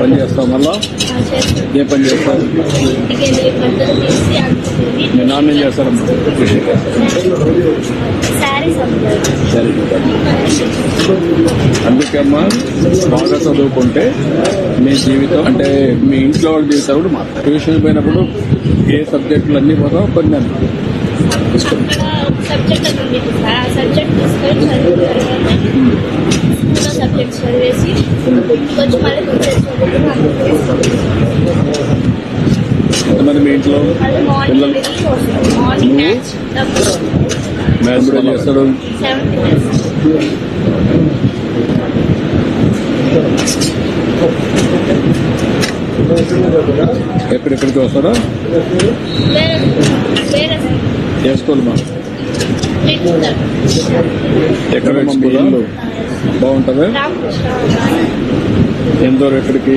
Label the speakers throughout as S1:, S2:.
S1: పని చేస్తావు మళ్ళా? ఏ పని చేస్తావు?
S2: అనుకుంటుంది
S1: మీ నాన్న ఏం చేస్తారమ్మా? సరే. అందుకే అమ్మా బాగా చదువుకుంటే మీ జీవితం అంటే మీ ఇంట్లో వాళ్ళ జీవితాలు కూడా మా ట్యూషన్ పోయినప్పుడు ఏ సబ్జెక్టులు అన్ని పోతాం కొన్ని అన్ని
S2: సబ్జెక్ట్ తీసుకొని చదివేసి ఇంకొచ్చి మళ్ళీ చదువుకుని
S1: మీ ఇంట్లో
S2: మార్నింగ్ మ్యాచ్
S1: కూడా
S2: సెవెంత్
S1: ఎక్కడెక్కడికి
S2: వేరే
S1: ఏ స్కూల్ మా? ఎక్కడ స్కూల్ బాగుంటుందా? ఎంత ఎక్కడికి?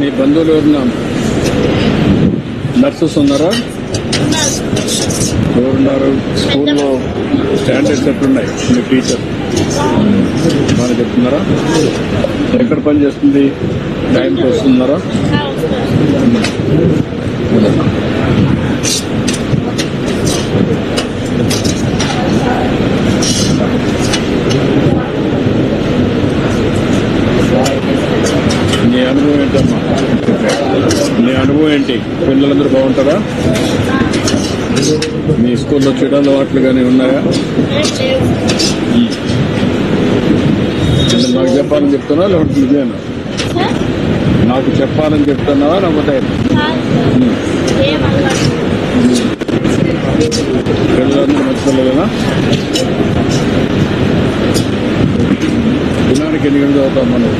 S1: మీ బంధువులు ఎవరున్నా నర్సెస్ ఉన్నారా? ఎవరున్నారు? స్కూల్లో స్టాండర్డ్స్ ఎట్లున్నాయి? మీ టీచర్ బాగా చెప్తున్నారా? ఎక్కడ పని చేస్తుంది? టైంకి వస్తున్నారా? నీ అనుభవం ఏంటమ్మా? నీ అనుభవం ఏంటి? పిల్లలందరూ బాగుంటారా? మీ స్కూల్లో చెడు అలవాట్లు కానీ ఉన్నాయా? నేను నాకు చెప్పాలని చెప్తున్నా లేకపోతే నిజమేనా నాకు చెప్పాలని చెప్తున్నావా? లేకపోతే పిల్లలందరూ మంచి పిల్లలేనా? దినానికి ఎన్ని గంటలు అవుతాం మనం